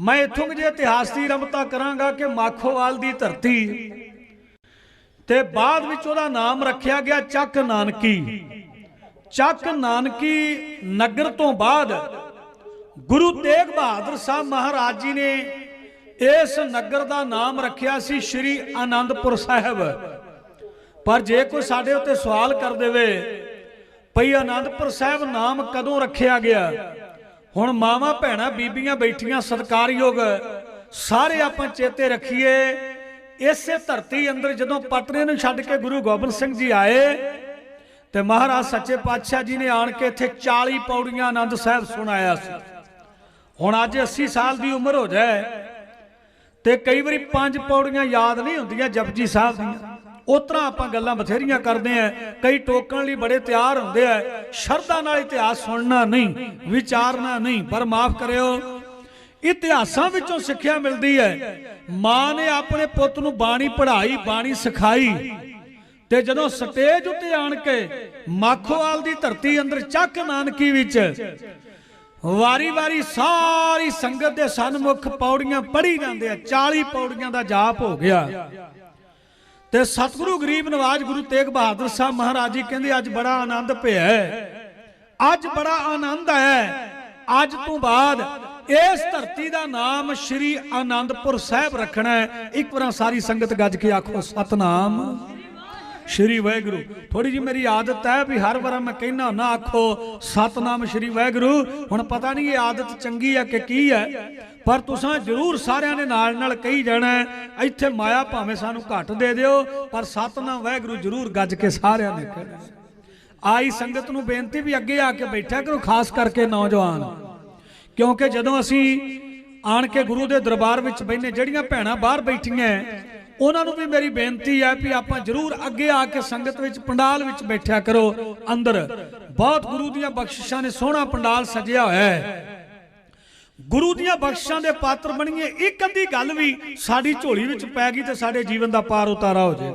ਮੈਂ ਇੱਥੋਂ ਜੇ ਇਤਿਹਾਸ ਦੀ ਰਮਤਾ ਕਰਾਂਗਾ ਕਿ ਮਾਖੋਵਾਲ ਦੀ ਧਰਤੀ ਤੇ ਬਾਅਦ ਵਿੱਚ ਉਹਦਾ ਨਾਮ ਰੱਖਿਆ ਗਿਆ ਚੱਕ ਨਾਨਕੀ। ਚੱਕ ਨਾਨਕੀ ਨਗਰ ਤੋਂ ਬਾਅਦ ਗੁਰੂ ਤੇਗ ਬਹਾਦਰ ਸਾਹਿਬ ਮਹਾਰਾਜ ਜੀ ਨੇ ਇਸ ਨਗਰ ਦਾ ਨਾਮ ਰੱਖਿਆ ਸੀ ਸ੍ਰੀ ਆਨੰਦਪੁਰ ਸਾਹਿਬ। ਪਰ ਜੇ ਕੋਈ ਸਾਡੇ ਉੱਤੇ ਸਵਾਲ ਕਰ ਦੇਵੇ, ਭਈ ਆਨੰਦਪੁਰ ਸਾਹਿਬ ਨਾਮ ਕਦੋਂ ਰੱਖਿਆ ਗਿਆ? ਹੁਣ ਮਾਵਾਂ ਭੈਣਾਂ ਬੀਬੀਆਂ ਬੈਠੀਆਂ ਸਤਕਾਰਯੋਗ, ਸਾਰੇ ਆਪਾਂ ਚੇਤੇ ਰੱਖੀਏ, ਇਸੇ ਧਰਤੀ ਅੰਦਰ ਜਦੋਂ ਪਟਨੇ ਨੂੰ ਛੱਡ ਕੇ ਗੁਰੂ ਗੋਬਿੰਦ ਸਿੰਘ ਜੀ ਆਏ, ਤੇ ਮਹਾਰਾਜ ਸੱਚੇ ਪਾਤਸ਼ਾਹ ਜੀ ਨੇ ਆਣ ਕੇ ਇੱਥੇ 40 ਪੌੜੀਆਂ ਆਨੰਦ ਸਾਹਿਬ ਸੁਣਾਇਆ ਸੀ। ਹੁਣ ਅੱਜ 80 ਸਾਲ ਦੀ ਉਮਰ ਹੋ ਜਾਏ, ਤੇ ਕਈ ਵਾਰੀ ਪੰਜ ਪੌੜੀਆਂ ਯਾਦ ਨਹੀਂ ਹੁੰਦੀਆਂ ਜਪਜੀ ਸਾਹਿਬ ਦੀਆਂ। ਉਸ ਤਰ੍ਹਾਂ ਆਪਾਂ ਗੱਲਾਂ ਬਥੇਰੀਆਂ ਕਰਦੇ ਆ। ਕਈ ਟੋਕਣ ਲਈ ਬੜੇ ਤਿਆਰ ਹੁੰਦੇ ਆ। ਸ਼ਰਧਾ ਨਾਲ ਇਤਿਹਾਸ ਸੁਣਨਾ ਨਹੀਂ, ਵਿਚਾਰਨਾ ਨਹੀਂ, ਪਰ ਮਾਫ ਕਰਿਓ। ਇਤਿਹਾਸਾਂ ਵਿੱਚੋਂ ਸਿੱਖਿਆ ਮਿਲਦੀ ਹੈ। ਮਾਂ ਨੇ ਆਪਣੇ ਪੁੱਤ ਨੂੰ ਬਾਣੀ ਪੜ੍ਹਾਈ, ਬਾਣੀ ਸਿਖਾਈ। ਤੇ ਜਦੋਂ ਸਟੇਜ ਉੱਤੇ ਆਣ ਕੇ ਮਾਖੋਵਾਲ ਦੀ ਧਰਤੀ ਅੰਦਰ ਚੱਕ ਨਾਨਕੀ ਵਿੱਚ ਵਾਰੀ-ਵਾਰੀ ਸਾਰੀ ਸੰਗਤ ਦੇ ਸਨਮੁਖ ਪੌੜੀਆਂ ਪੜ੍ਹੀ ਜਾਂਦੇ ਆ। 40 ਪੌੜੀਆਂ ਦਾ ਜਾਪ ਹੋ ਗਿਆ। ਤੇ ਸਤਿਗੁਰੂ ਗਰੀਬ ਨਵਾਜ ਗੁਰੂ ਤੇਗ ਬਹਾਦਰ ਸਾਹਿਬ ਮਹਾਰਾਜ ਜੀ ਕਹਿੰਦੇ, ਅੱਜ ਬੜਾ ਆਨੰਦ ਪਿਆ ਅੱਜ ਬੜਾ ਆਨੰਦ ਹੈ। ਅੱਜ ਤੋਂ ਬਾਅਦ ਇਸ ਧਰਤੀ ਦਾ ਨਾਮ ਸ੍ਰੀ ਆਨੰਦਪੁਰ ਸਾਹਿਬ ਰੱਖਣਾ ਹੈ। ਇੱਕ ਵਾਰ ਸਾਰੀ ਸੰਗਤ ਗੱਜ ਕੇ ਆਖੋ, ਸਤਨਾਮ। ਸ਼੍ਰੀ ਵਾਹਿਗੁਰੂ। ਥੋੜੀ ਜੀ ਮੇਰੀ ਆਦਤ ਹੈ ਵੀ ਹਰ ਵਾਰ ਮੈਂ ਕਹਿਣਾ ਹੁੰਦਾ ਆਖੋ, ਸਤਨਾਮ ਸ਼੍ਰੀ ਵਾਹਿਗੁਰੂ। ਹੁਣ ਪਤਾ ਨਹੀਂ ਇਹ ਆਦਤ ਚੰਗੀ ਹੈ ਕਿ ਕੀ ਹੈ। ਪਰ ਤੁਸੀਂ ਜਰੂਰ ਸਾਰਿਆਂ ਨੇ ਨਾਲ ਨਾਲ ਕਹੀ ਜਾਣਾ ਇੱਥੇ ਮਾਇਆ ਭਾਵੇਂ ਸਾਨੂੰ ਘੱਟ ਦੇ ਦਿਓ, ਪਰ ਸਤਨਾਮ ਵਾਹਿਗੁਰੂ ਜਰੂਰ ਗੱਜ ਕੇ ਸਾਰਿਆਂ ਨੇ ਕਹਿਣਾ ਆਈ ਸੰਗਤ ਨੂੰ ਬੇਨਤੀ ਵੀ ਅੱਗੇ ਆ ਕੇ ਬੈਠਿਆ ਕਰੋ, ਖਾਸ ਕਰਕੇ ਨੌਜਵਾਨ। ਕਿਉਂਕਿ ਜਦੋਂ ਅਸੀਂ ਆਣ ਕੇ ਗੁਰੂ ਦੇ ਦਰਬਾਰ ਵਿੱਚ ਬੈਠਨੇ ਜਿਹੜੀਆਂ ਭੈਣਾਂ ਬਾਹਰ ਬੈਠੀਆਂ ਉਹਨਾਂ ਨੂੰ ਵੀ ਮੇਰੀ ਬੇਨਤੀ ਹੈ ਵੀ ਆਪਾਂ ਜਰੂਰ ਅੱਗੇ ਆ ਕੇ ਸੰਗਤ ਵਿੱਚ ਪੰਡਾਲ ਵਿੱਚ ਬੈਠਿਆ ਕਰੋ, ਅੰਦਰ। ਬਹੁਤ ਗੁਰੂ ਦੀਆਂ ਬਖਸ਼ਿਸ਼ਾਂ ਨੇ ਸੋਹਣਾ ਪੰਡਾਲ ਸਜਿਆ ਹੋਇਆ ਹੈ। ਗੁਰੂ ਦੀਆਂ ਬਖਸ਼ਿਸ਼ਾਂ ਦੇ ਪਾਤਰ ਬਣੀਏ, ਇੱਕ ਅੱਧੀ ਗੱਲ ਵੀ ਸਾਡੀ ਝੋਲੀ ਵਿੱਚ ਪੈ ਗਈ ਤੇ ਸਾਡੇ ਜੀਵਨ ਦਾ ਪਾਰ ਉਤਾਰਾ ਹੋ ਜਾਏ